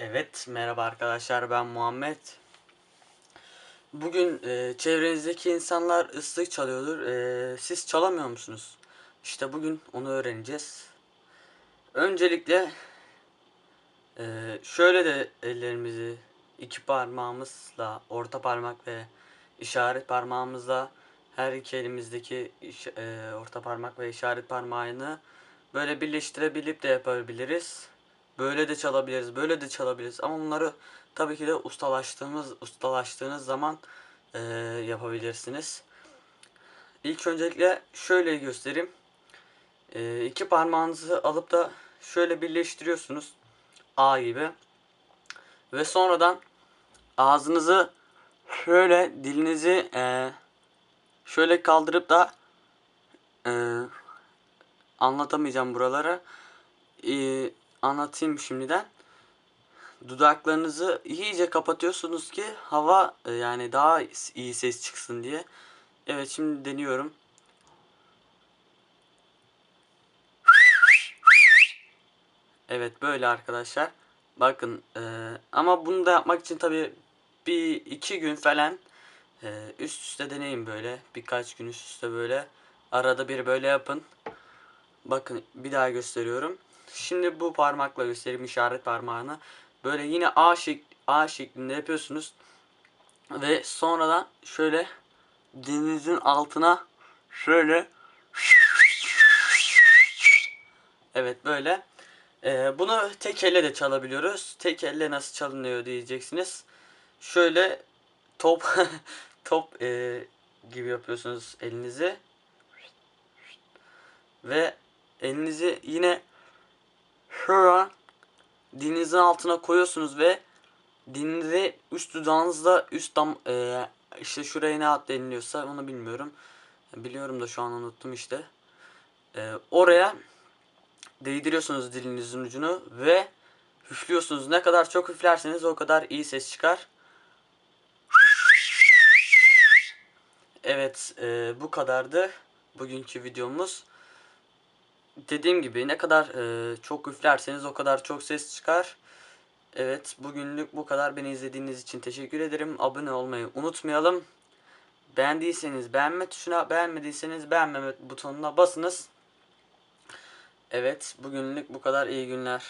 Evet, merhaba arkadaşlar ben Muhammed. Bugün e, çevrenizdeki insanlar ıslık çalıyordur. E, siz çalamıyor musunuz? İşte bugün onu öğreneceğiz. Öncelikle e, şöyle de ellerimizi iki parmağımızla, orta parmak ve işaret parmağımızla her iki elimizdeki iş- e, orta parmak ve işaret parmağını böyle birleştirebilip de yapabiliriz. Böyle de çalabiliriz, böyle de çalabiliriz ama bunları tabii ki de ustalaştığımız ustalaştığınız zaman eee, yapabilirsiniz. İlk öncelikle şöyle göstereyim. Eee iki parmağınızı alıp da şöyle birleştiriyorsunuz. A gibi. Ve sonradan ağzınızı şöyle dilinizi eee, şöyle kaldırıp da eee, anlatamayacağım buraları. Eee, anlatayım şimdiden. Dudaklarınızı iyice kapatıyorsunuz ki hava e, yani daha iyi ses çıksın diye. Evet şimdi deniyorum. Evet böyle arkadaşlar. Bakın e, ama bunu da yapmak için tabi bir iki gün falan e, üst üste deneyin böyle. Birkaç gün üst üste böyle. Arada bir böyle yapın. Bakın bir daha gösteriyorum. Şimdi bu parmakla göstereyim işaret parmağını. Böyle yine A, şek A şeklinde yapıyorsunuz. Ve sonradan şöyle dilinizin altına şöyle Evet böyle. Ee, bunu tek elle de çalabiliyoruz. Tek elle nasıl çalınıyor diyeceksiniz. Şöyle top top e, gibi yapıyorsunuz elinizi. Ve elinizi yine şuradan dilinizin altına koyuyorsunuz ve dilinizi üst dudağınızla üst dam e, işte şuraya ne ad deniliyorsa onu bilmiyorum. Biliyorum da şu an unuttum işte. E, oraya değdiriyorsunuz dilinizin ucunu ve üflüyorsunuz. Ne kadar çok üflerseniz o kadar iyi ses çıkar. Evet, e, bu kadardı bugünkü videomuz. Dediğim gibi ne kadar e, çok üflerseniz o kadar çok ses çıkar. Evet, bugünlük bu kadar. Beni izlediğiniz için teşekkür ederim. Abone olmayı unutmayalım. Beğendiyseniz beğenme tuşuna, beğenmediyseniz beğenmeme butonuna basınız. Evet, bugünlük bu kadar. İyi günler.